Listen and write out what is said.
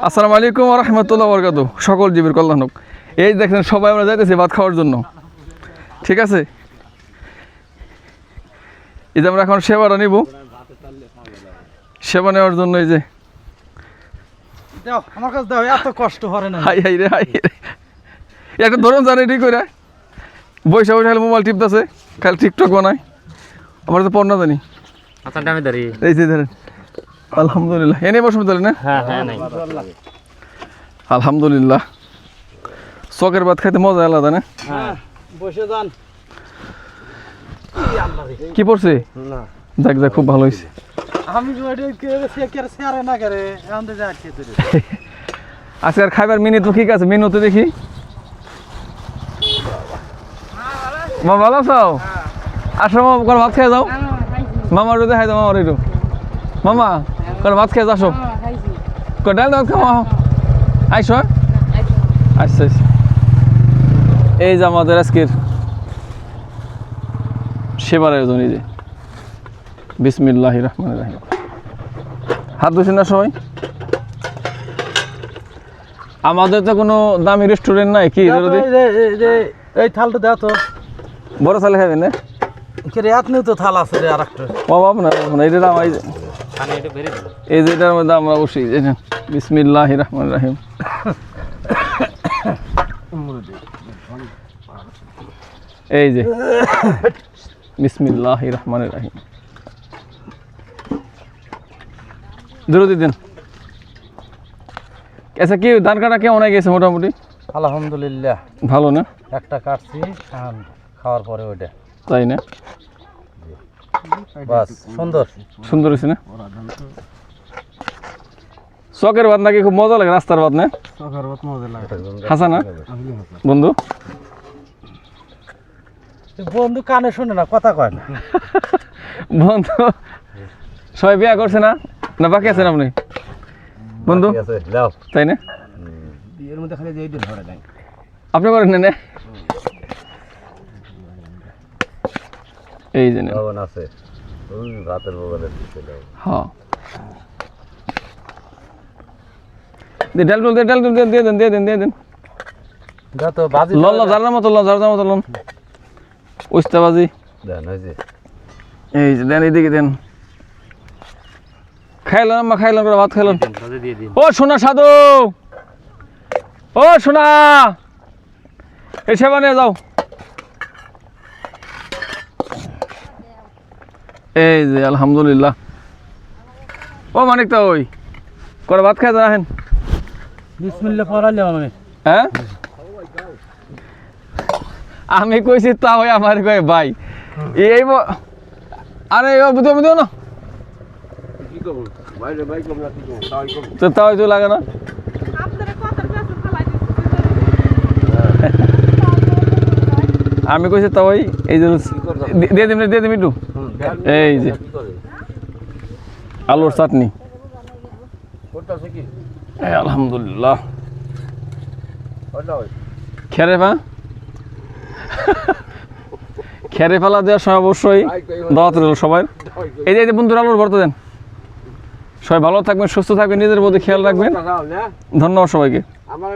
আসসালামু আলাইকুম রহমতুল্লাহ বরকাত সকল জীবের কল্যাণ হোক। এই দেখেন সবাই আমরা যাইতেছি ভাত খাওয়ার জন্য। ঠিক আছে? এই যে আমরা এখন সেবাটা নিব। সেবা নেওয়ার জন্য এই যে আমার কাছে দাও এত কষ্ট হরে না। হাই হাই রে হাই রে। একটা ধরুন জানে ঠিক করে বৈশা বৈশা মোবাইল টিপতেছে। খালি টিকটক বানায়। আমার তো পড় না জানি। আচ্ছা আমি দাঁড়িয়ে এই যে ধরেন। আলহামদুলিল্লাহ। এনে বসুন তাহলে না? হ্যাঁ হ্যাঁ আলহামদুলিল্লাহ। চকের ভাত খাইতে মজা আলাদা না? হ্যাঁ বসে যান। কি পড়ছে? যাক যাক খুব ভালো হয়েছে আজকে আর খাইবার মিনি তো ঠিক আছে মেনু তো দেখি। মা ভালো আছো? আসো মামা ভাত খেয়ে যাও। মামার রোদে খাই দাও মামার একটু। মামা করে ভাত খেয়ে আসো করে ডাল ভাত খাওয়া আইসো? আচ্ছা আচ্ছা এই যে আমাদের আজকের সেবার আয়োজন এই যে। বিসমিল্লাহ রহমান রাহিম। হাত ধুছেন না সবাই? আমাদের তো কোনো দামি রেস্টুরেন্ট নাই কি এই থালটা দাও তো। বড় চালে খাবেন না? কে রে এত তো থাল আছে রে আরেকটা। ও আপনার আপনার এটা দাম এই দিল। এই যে এটার মধ্যে আমরা বসি বিসমিল্লাহ রহমান রাহিম। এই যে বিসমিল্লাহ রহমান রাহিম। দ্রুতি দিন। আচ্ছা কি ধান কাটা কেমন গেছে মোটামুটি? আলহামদুলিল্লাহ। ভালো না? একটা কাটছি খাওয়ার পরে ওইটা। তাই না? বাস সুন্দর। সুন্দর হয়েছে না? চকের ভাত নাকি খুব মজা লাগে রাস্তার ভাত না? লাগে। হাসানা বন্ধু। বন্ধু? কানে শুনে না কথা কয় না। বন্ধু সবাই বিয়া করছে না? না বাকি আছেন আপনি? বন্ধু? তাই না? এর মধ্যে খালি যেই দিন ধরে দেয় আপনি করেন না? এই যে নেন। আছে। রাতের বগলে ছিল। হ্যাঁ দিয়ে ডাল ডুল দিয়ে ডাল দিয়ে দিয়ে দেন দিয়ে দেন দিয়ে দেন। দাও তো বাজি লন লন জানার মতো লন জানার মতো লন। উস্তা বাজি। দেন ওই যে। এই যে দেন এইদিকে দেন। খাইলেন আম্মা খাইলেন করে ভাত খাইলেন ভাজে দিয়ে দিন। ও সোনা সাধু! ও সোনা! এই সেবা নিয়ে যাও। এই যে আলহামদুলিল্লাহ। ও মানিক তো ওই। করে ভাত খাই রাখেন বিসমিল্লাহ পড়ালে আমি হ্যাঁ? আমি কইছি তা হয় আমার কয় ভাই। এই আরে ও বুঝো বুঝো না। তো তাও তো লাগে না? আমি কইছি তাও ওই এই যে দি- দিয়ে দিন দিয়ে দিন একটু। এই যে। আলুর চাটনি। আলহামদুলিল্লাহ। খেরে খেরে ফেলা দেওয়ার সময় অবশ্যই দাওয়াত রইল সবাই। এই যে বন্ধুরা, আলোর ভরতে দেন। সবাই ভালো থাকবেন, সুস্থ থাকবেন, নিজের প্রতি খেয়াল রাখবেন। ধন্যবাদ সবাইকে। আমার